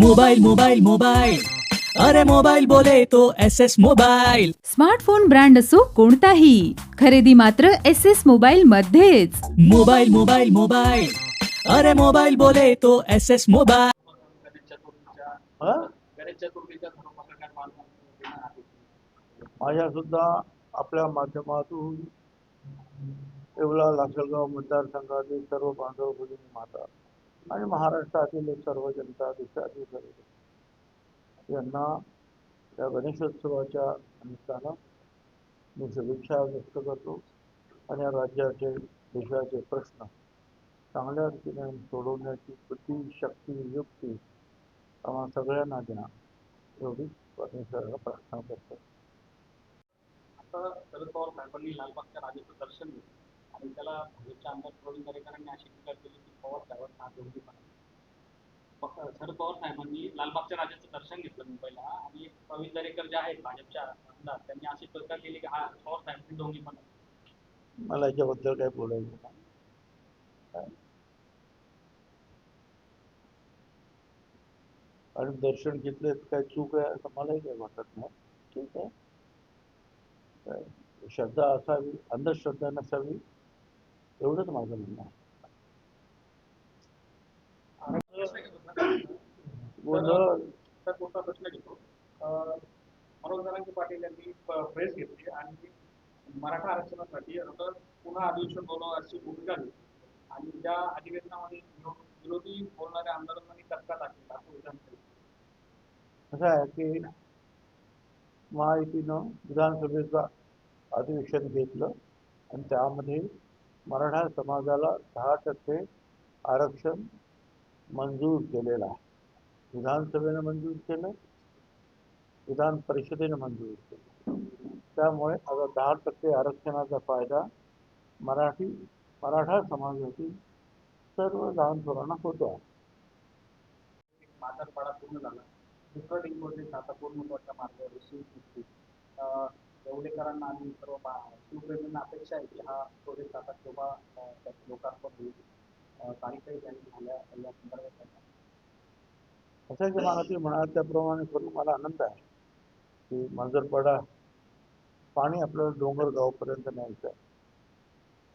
Mobile mobile mobile. अरे mobile बोले तो S S mobile. Smartphone brand असो कोणताही खरेदी मात्र एस एस मोबाईल मध्येच. Mobile mobile mobile. अरे मोबाइल बोले तो एस एस गणेश चतुर्थीच्या हा? गणेश चतुर्थीच्या आहे माझ्या सुद्धा आपल्या माध्यमातून येवला लासलगाव मतदारसंघातील सर्व बांधव भगिनी माता आणि महाराष्ट्रातील सर्व जनता देशातील सर्व यांना या गणेशोत्सवाच्या निमित्तानं मी शुभेच्छा व्यक्त करतो. आणि या राज्याचे देशाचे प्रश्न चांगल्या रीतीने सोडवण्याची कृती शक्ती युक्ती आम्हा सगळ्यांना द्या एवढी परमेश्वराला प्रार्थना करतो. आता शरद पवार साहेबांनी लालबागच्या राजाचं दर्शन घेतलं आणि त्याला भाजपच्या आमदार प्रवीण दरेकरांनी अशी टीका केली की पवार साहेबांना हा दोघीपणा शरद पवार साहेबांनी लालबागच्या राजाचं दर्शन घेतलं मुंबईला. आणि प्रवीण दरेकर जे आहेत भाजपच्या आमदार त्यांनी अशी टीका केली की हा पवार साहेबांची दोघीपणा मला याच्याबद्दल काय बोलायचं आणि दर्शन घेतले काय चूक आहे असं मलाही काही वाटत नाही. ठीक आहे. श्रद्धा असावी अंधश्रद्धा नसावी एवढंच माझं म्हणणं आहे. गोंधळ तर मोठा प्रश्न घेतो मनोज जरांगे पाटील यांनी प्रेस घेतली आणि मराठा आरक्षणासाठी आता पुन्हा अधिवेशन बोलवा अशी भूमिका घेतली. आणि त्या अधिवेशनामध्ये विरो- विरोधी बोलणाऱ्या आमदारांनी चर्चा टाकली असं विधान केलं कसं आहे की महायुतीनं विधानसभेचं अधिवेशन घेतलं आणि त्यामध्ये मराठा समाजाला दहा टक्के आरक्षण मंजूर केलेलं आहे. विधानसभेनं मंजूर केलं विधान परिषदेनं मंजूर केलं. त्यामुळे आता दहा टक्के आरक्षणाचा फायदा मराठी मराठा समाजातील सर्व लहान थोरांना होतो. आहे म्हातारपाडा पूर्ण झाला. दुसरं इम्पॉर्टन्स आता पूर्णत्वाच्या मार्गावर शिवसृष्टी येवलेकरांना आणि सर्व शिवप्रेमींना अपेक्षा आहे की हा प्रोजेक्ट आता केव्हा त्याचं लोकार्पण होईल. काही काही त्यांनी झाल्या या संदर्भात त्यांना असं म्हणाल त्याप्रमाणे करून मला आनंद आहे. की मांजरपाडा पाणी आपल्याला डोंगर गावापर्यंत न्यायचं आहे.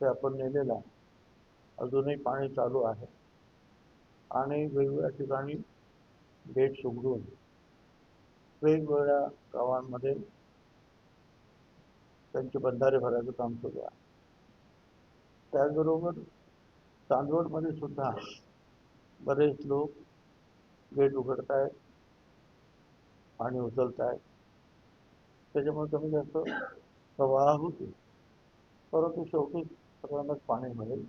ते आपण नेलेलं आहे. अजूनही पाणी चालू आहे. आणि वेगवेगळ्या ठिकाणी गेट उघडून वेगवेगळ्या गावांमध्ये त्यांचे बंधारे भरायचं काम सुरू आहे. त्याचबरोबर चांदवडमध्ये सुद्धा बरेच लोक गेट उघडतायत पाणी उचलतायत. त्याच्यामुळे कमी जास्त प्रवाह होते परंतु शेवटी सगळ्यांनाच पाणी मिळेल.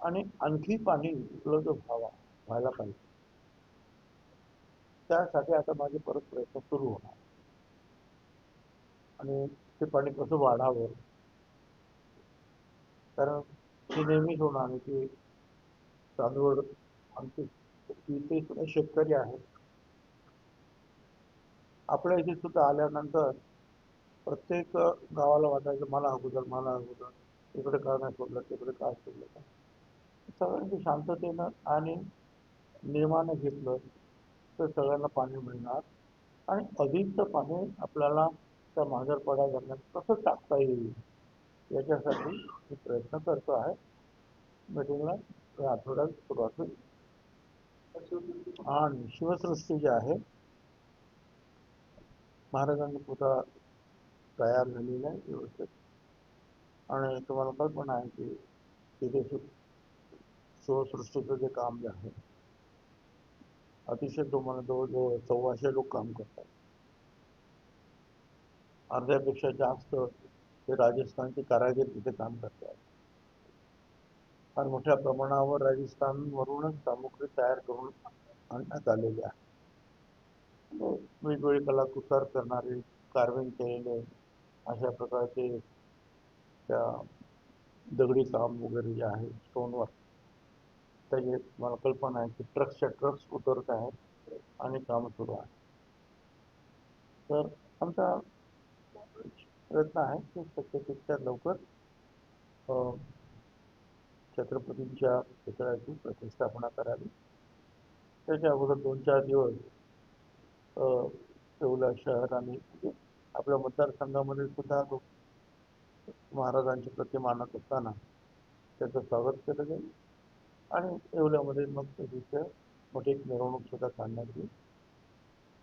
आणि आणखी पाणी उपलब्ध व्हावा व्हायला पाहिजे. त्यासाठी आता माझे परत प्रयत्न सुरू होणार. आणि ते पाणी कसं वाढावं? कारण ती नेहमीच होणार आहे की तांदूळ आमचे सुद्धा शेतकरी आहेत आपल्या इथे सुद्धा आल्यानंतर प्रत्येक गावाला वाटायचं मला अगोदर मला अगोदर. इकडे का नाही सोडलं तिकडे काय सोडलं? का सगळ्यांनी शांततेनं आणि नियमानं घेतलं तर सगळ्यांना पाणी मिळणार आणि अधिकचं पाणी आपल्याला त्या मांजरपाड्या दरम्यान कसं टाकता येईल याच्यासाठी मी प्रयत्न करतो आहे. मीटिंगला या आठवड्यात सुरुवात होईल. आणि शिवसृष्टी जी आहे महाराजांनी पुतळा तयार झालेला आहे व्यवस्थित. आणि तुम्हाला कल्पना आहे की तिथे शिवसृष्टीचं जे काम जे आहे अतिशय तुम्हाला जवळजवळ सव्वाशे लोक काम करतात. अर्ध्यापेक्षा जास्त ते राजस्थानचे कारागीर तिथे काम करतात. फार मोठ्या प्रमाणावर राजस्थानवरूनच सामुग्री तयार करून आणण्यात आलेली आहे. हो, म्हणजे कलाकुसार करणारे कार्विंग केलेले अशा प्रकारचे त्या दगडी काम वगैरे जे आहे स्टोनवर त्याचे मला कल्पना आहे की ट्रक्सच्या ट्रक्स उतरत आहेत आणि काम सुरू आहे. तर आमचा प्रयत्न आहे की शक्य तितक्या लवकर छत्रपतींच्या पुतळ्याची प्रतिष्ठापना करावी. त्याच्या अगोदर दोन चार दिवस येवला शहर आणि आपल्या मतदारसंघामध्ये सुद्धा महाराजांची प्रतिमा आणत असताना त्याचं स्वागत केलं जाईल. आणि येवल्यामध्ये मग तिथे मोठी एक मिरवणूक सुद्धा काढण्यात येईल.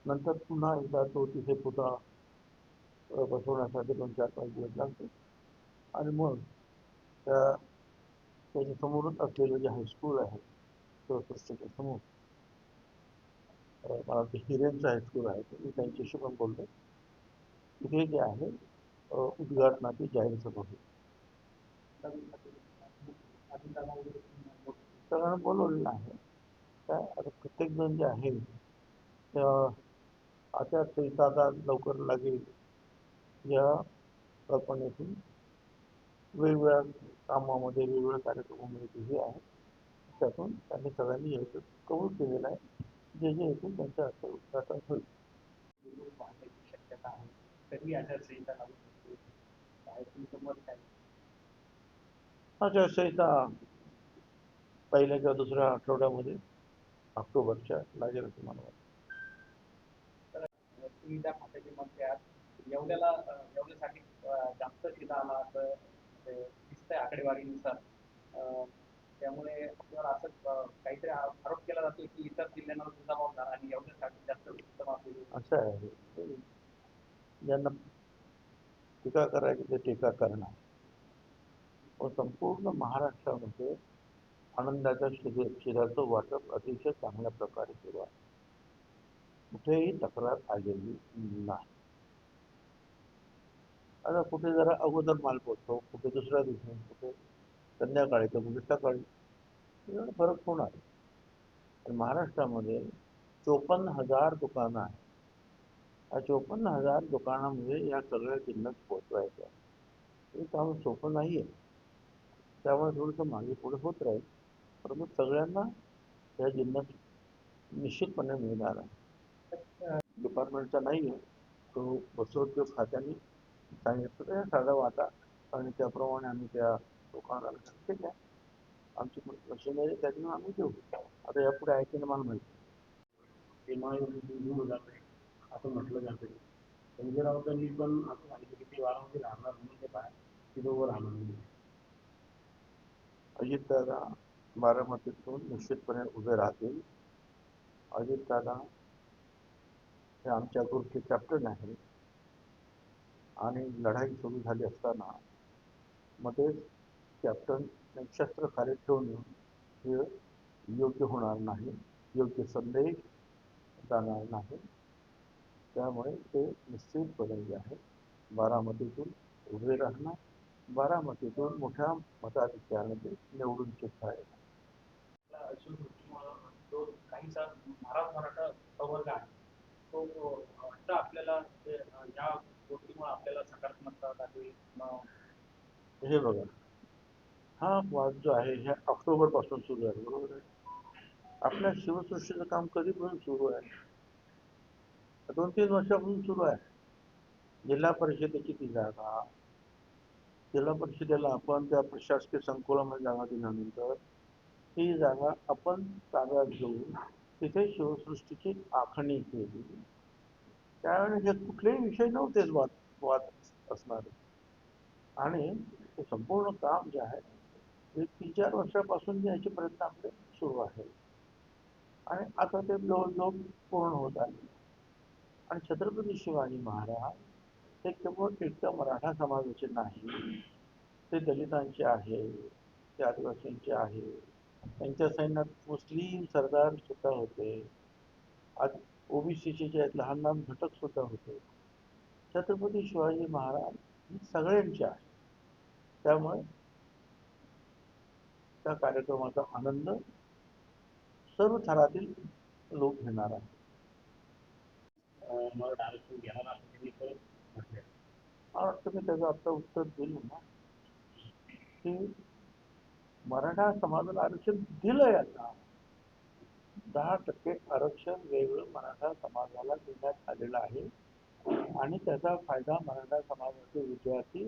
नंतर पुन्हा एकदा तो तिथे पुतळा बसवण्यासाठी दोन चार पाच दिवस लागतील. आणि मग त्या त्याच्या समोरच असलेलं जे हायस्कूल आहे चौसष्टच्या समोर मला वाटतं हिरेनचं हायस्कूल आहे मी त्यांच्याशी पण बोललो. तिथे जे आहे उद्घाटनाची जाहीर सभा होती सगळ्यांना बोलवलेलं आहे. काय आता प्रत्येकजण जे आहे त्या तरी आता लवकर लागेल या कल्पनेतून वेगवेगळ्या कामामध्ये वेगवेगळ्या कार्यक्रमामध्ये ते हे आहे त्यातून त्यांनी सगळ्यांनी यायचं कबूल केलेलं आहे. जे जे येतील त्यांच्या हस्ते उद्घाटन होईल. पाहण्याची शक्यता आहे तरी आचारसंहिता लागू शकते काय तुमचं मत काय आचारसंहिता पहिल्या किंवा दुसऱ्या आठवड्यामध्ये ऑक्टोबरच्या लागेल असं मला वाटतं तुम्ही त्या खात्याचे मग आहात एवढ्याला एवढ्यासाठी जास्त शिदा आला तर दिसतंय आकडेवारीनुसार. अं, त्यामुळे आपल्यावर असं काहीतरी आरोप केला जातो की इतर जिल्ह्यांवर सुद्धा आणि एवढ्यासाठी जास्त उत्तम असं आहे. ज्यांना टीका करायची ते टीका करणार. व संपूर्ण महाराष्ट्रामध्ये आनंदाच्या शिबिर शिराचं वाटप अतिशय चांगल्या प्रकारे केलं आहे. कुठेही तक्रार आलेली नाही. आता कुठे जरा अगोदर माल पोचतो कुठे दुसऱ्या दिवशी कुठे संध्याकाळी तर कुठे सकाळी. एवढा फरक होणार. महाराष्ट्रामध्ये चोपन्न हजार दुकानं आहेत. या चोपन्न हजार दुकानामध्ये या सगळ्या जिन्नस पोचवायच्या हे काम सोपं नाही आहे त्यामुळे थोडंसं मागे पुढे होत राहील. परंतु सगळ्यांना या जिन्नस निश्चितपणे मिळणार आहे. डिपार्टमेंटचा नाही आहे तो वस्त्रोद्योग खात्याने सांगितलं तर साधा वाटा आणि त्याप्रमाणे आम्ही त्या दुकानाला ठीक आहे. आमची मशिनरी त्यातून आम्ही घेऊ. आता यापुढे आहे. की नाही मला माहिती असं म्हटलं जातं. संजय राऊतांनी पण असं सांगितलं की ते वारामध्ये राहणार म्हणून ते बाहेर तिथं उभं राहणार नाही अजितदादा बारामतीतून निश्चितपणे उभे राहतील. अजितदादा हे आमच्या ग्रुपचे कॅप्टन आहेत. आणि लढाई सुरू झाली असताना मध्येच कॅप्टन शस्त्र खाली ठेवून हे योग्य होणार नाही योग्य संदेश जाणार नाही. त्यामुळे ते निश्चितपणे जे आहे. बारामतीतून उभे राहणार बारामतीतून मोठ्या मताधिक्याने ते निवडून येत आहे. जो काहीसा महाराज मराठा प्रवर्ग आहे. तो वाटतं आपल्याला या गोष्टीमुळे आपल्याला सकारात्मकता दाखवेल किंवा हे बघा. हा वाद जो आहे ह्या ऑक्टोबरपासून सुरू आहे बरोबर आहे? आपल्या शिवसृष्टीचं काम कधीपासून सुरू आहे? दोन तीन वर्षापासून सुरू आहे. जिल्हा परिषदेची ती जागा जिल्हा परिषदेला आपण त्या प्रशासकीय संकुलामध्ये जागा दिल्यानंतर ही जागा आपण ताब्यात घेऊन तिथे शिवसृष्टीची आखणी केली. त्यावेळेस हे कुठलेही विषय नव्हतेच वाद वाद असणारे. आणि संपूर्ण काम जे आहे ते तीन चार वर्षापासून याचे प्रयत्न आपले सुरू आहे. आणि आता ते जवळजवळ पूर्ण होत आहे आणि छत्रपती शिवाजी महाराज हे केवळ एकट्या मराठा समाजाचे नाही. ते दलितांचे आहे ते आदिवासींचे आहे. त्यांच्या सैन्यात मुस्लिम सरदार सुद्धा होते. आज ओबीसीचे जे आहेत लहान लहान घटक सुद्धा होते. छत्रपती शिवाजी महाराज सगळ्यांचे आहे त्यामुळे त्या कार्यक्रमाचा आनंद सर्व थरातील लोक घेणार आहे मी त्याचं आता उत्तर दिलं ना. की मराठा समाजाला आरक्षण दिलंय आता. दहा टक्के आरक्षण वेगळं मराठा समाजाला देण्यात आलेलं आहे. आणि त्याचा फायदा मराठा समाजाचे विद्यार्थी